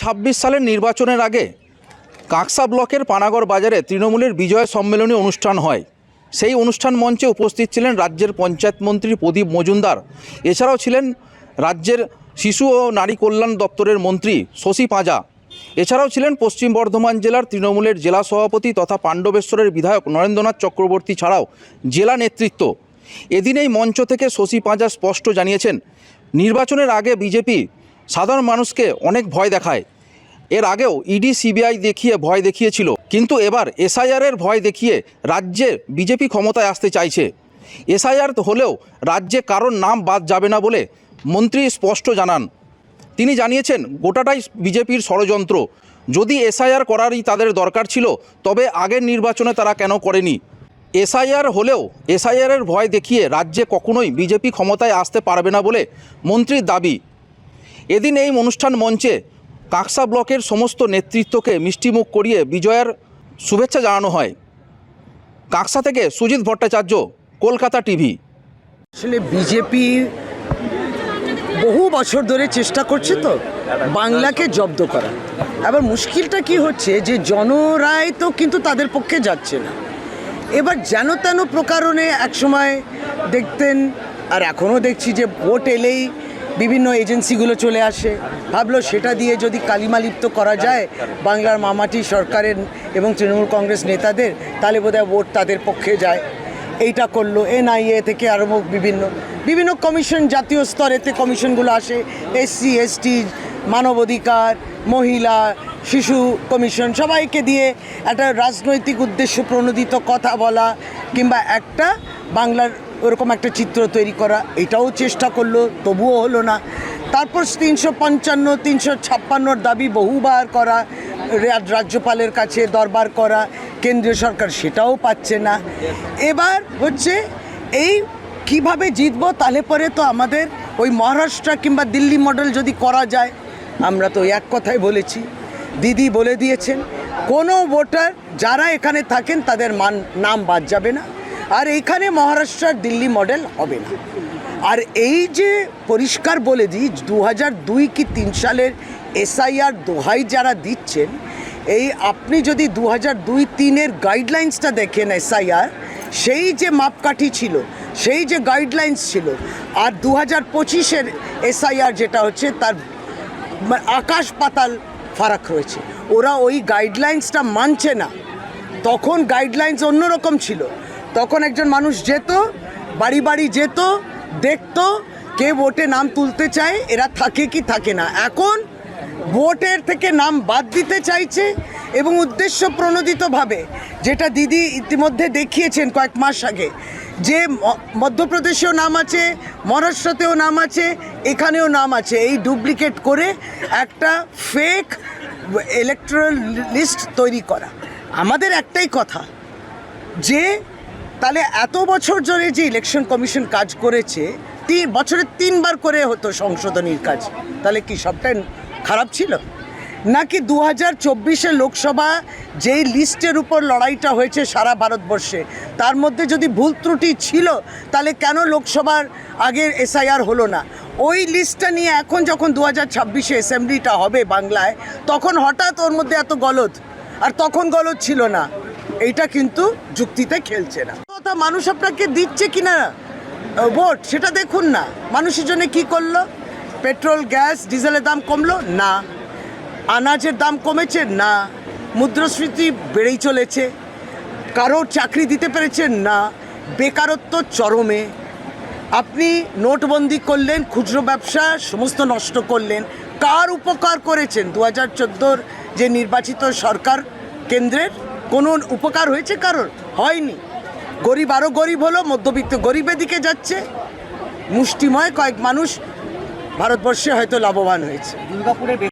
ছাব্বিশ সালের নির্বাচনের আগে কাঁকসা ব্লকের পানাগড় বাজারে তৃণমূলের বিজয় সম্মেলনী অনুষ্ঠান হয়। সেই অনুষ্ঠান মঞ্চে উপস্থিত ছিলেন রাজ্যের পঞ্চায়েত মন্ত্রী প্রদীপ মজুমদার। এছাড়াও ছিলেন রাজ্যের শিশু ও নারী কল্যাণ দপ্তরের মন্ত্রী শশী পাঁজা। এছাড়াও ছিলেন পশ্চিম বর্ধমান জেলার তৃণমূলের জেলা সভাপতি তথা পাণ্ডবেশ্বরের বিধায়ক নরেন্দ্রনাথ চক্রবর্তী ছাড়াও জেলা নেতৃত্ব। এদিন এই মঞ্চ থেকে শশী পাঁজা স্পষ্ট জানিয়েছেন, নির্বাচনের আগে বিজেপি সাধারণ মানুষকে অনেক ভয় দেখায়। এর আগেও ইডি, সিবিআই দেখিয়ে ভয় দেখিয়েছিল। কিন্তু এবার এসআইআরের ভয় দেখিয়ে রাজ্যে বিজেপি ক্ষমতায় আসতে চাইছে। এসআইআর হলেও রাজ্যে কারোর নাম বাদ যাবে না বলে মন্ত্রী স্পষ্ট জানান। তিনি জানিয়েছেন, গোটাটাই বিজেপির ষড়যন্ত্র। যদি এসআইআর করারই তাদের দরকার ছিল, তবে আগের নির্বাচনে তারা কেন করেনি? এসআইআর হলেও এসআইআরের ভয় দেখিয়ে রাজ্যে কখনোই বিজেপি ক্ষমতায় আসতে পারবে না বলে মন্ত্রীর দাবি। এদিন এই অনুষ্ঠান মঞ্চে কাকসা ব্লকের সমস্ত নেতৃত্বকে মিষ্টিমুখ করিয়ে বিজয়ের শুভেচ্ছা জানানো হয়। কাকসা থেকে সুজিত ভট্টাচার্য, কলকাতা টিভি। আসলে বিজেপি বহু বছর ধরে চেষ্টা করছে তো বাংলাকে জব্দ করা। এবার মুশকিলটা কি হচ্ছে যে জনরায় তো কিন্তু তাদের পক্ষে যাচ্ছে না। এবার যেন তেন প্রকারণে একসময় দেখতেন, আর এখনও দেখছি যে ভোট এলেই বিভিন্ন এজেন্সিগুলো চলে আসে। ভাবলো সেটা দিয়ে যদি কালিমালিপ্ত করা যায় বাংলার মামাটি সরকারের এবং তৃণমূল কংগ্রেস নেতাদের, তাহলে বোধহয় ভোট তাদের পক্ষে যায়। এইটা করল, এনআইএ থেকে আরম্ভ বিভিন্ন। বিভিন্ন কমিশন, জাতীয় স্তরেতে কমিশনগুলো আসে। এসসি, এসটি, মানবাধিকার, মহিলা, শিশু কমিশন, সবাইকে দিয়ে একটা রাজনৈতিক উদ্দেশ্য প্রণোদিত কথা বলা কিংবা একটা বাংলার ওরকম একটা চিত্র তৈরি করা, এটাও চেষ্টা করল, তবুও হলো না। তারপর তিনশো পঞ্চান্ন, তিনশো ছাপ্পান্নর দাবি বহুবার করা রাজ্যপালের কাছে দরবার করা, কেন্দ্রীয় সরকার সেটাও পাচ্ছে না। এবার হচ্ছে এই কীভাবে জিতবো, তাহলে পরে তো আমাদের ওই মহারাষ্ট্র কিংবা দিল্লি মডেল যদি করা যায়, আমরা তো এক কথাই বলেছি। দিদি বলে দিয়েছেন, কোনো ভোটার যারা এখানে থাকেন তাদের মান, নাম বাদ যাবে না। আর এইখানে মহারাষ্ট্র দিল্লি মডেল হবে না। আর এই যে পরিষ্কার বলে দিই, দু হাজার দুই কি তিন সালের এসআইআর দোহাই যারা দিচ্ছেন, এই আপনি যদি দু হাজার দুই তিনের গাইডলাইন্সটা দেখেন এসআইআর সেই যে মাপকাঠি ছিল, সেই যে গাইডলাইন্স ছিল, আর দু হাজার পঁচিশের এসআইআর যেটা হচ্ছে তার আকাশ পাতাল ফারাক রয়েছে। ওরা ওই গাইডলাইন্সটা মানছে না। তখন গাইডলাইন্স অন্যরকম ছিল। তখন একজন মানুষ যেত, বাড়ি বাড়ি যেত, দেখত কে ভোটে নাম তুলতে চায়, এরা থাকে কি থাকে না। এখন ভোটের থেকে নাম বাদ দিতে চাইছে এবং উদ্দেশ্য প্রণোদিতভাবে যেটা দিদি ইতিমধ্যে দেখিয়েছেন কয়েক মাস আগে, যে মধ্যপ্রদেশেও নাম আছে, মহারাষ্ট্রতেও নাম আছে, এখানেও নাম আছে। এই ডুপ্লিকেট করে একটা ফেক ইলেকট্রাল লিস্ট তৈরি করা। আমাদের একটাই কথা, যে তাহলে এত বছর ধরে যে ইলেকশন কমিশন কাজ করেছে তিন বছরে তিনবার করে হতো সংশোধনীর কাজ। তাহলে কি সবটাই খারাপ ছিল? নাকি দু হাজার চব্বিশে লোকসভা যেই লিস্টের উপর লড়াইটা হয়েছে সারা ভারতবর্ষে, তার মধ্যে যদি ভুল ত্রুটি ছিল, তাহলে কেন লোকসভার আগের এসআইআর হলো না? ওই লিস্টটা নিয়ে এখন যখন দু হাজার ছাব্বিশে অ্যাসেম্বলিটা হবে বাংলায়, তখন হঠাৎ ওর মধ্যে এত গলদ, আর তখন গলদ ছিল না। এইটা কিন্তু যুক্তিতে খেলছে না। কথা মানুষ আপনাকে দিচ্ছে কিনা ভোট, সেটা দেখুন না। মানুষের জন্য কি করল? পেট্রোল, গ্যাস, ডিজেলের দাম কমলো? না। আনাজের দাম কমেছে? না। মুদ্রাস্ফীতি বেড়েই চলেছে। কারও চাকরি দিতে পেরেছেন না। বেকারত্ব চরমে। আপনি নোটবন্দি করলেন, খুচরো ব্যবসা সমস্ত নষ্ট করলেন। কার উপকার করেছেন? দু হাজার যে নির্বাচিত সরকার কেন্দ্রের কোনো উপকার হয়েছে কারোর? হয়নি। গরিব আরও গরিব হলো, মধ্যবিত্ত গরিবের দিকে যাচ্ছে। মুষ্টিময় কয়েক মানুষ ভারতবর্ষে হয়তো লাভবান হয়েছে।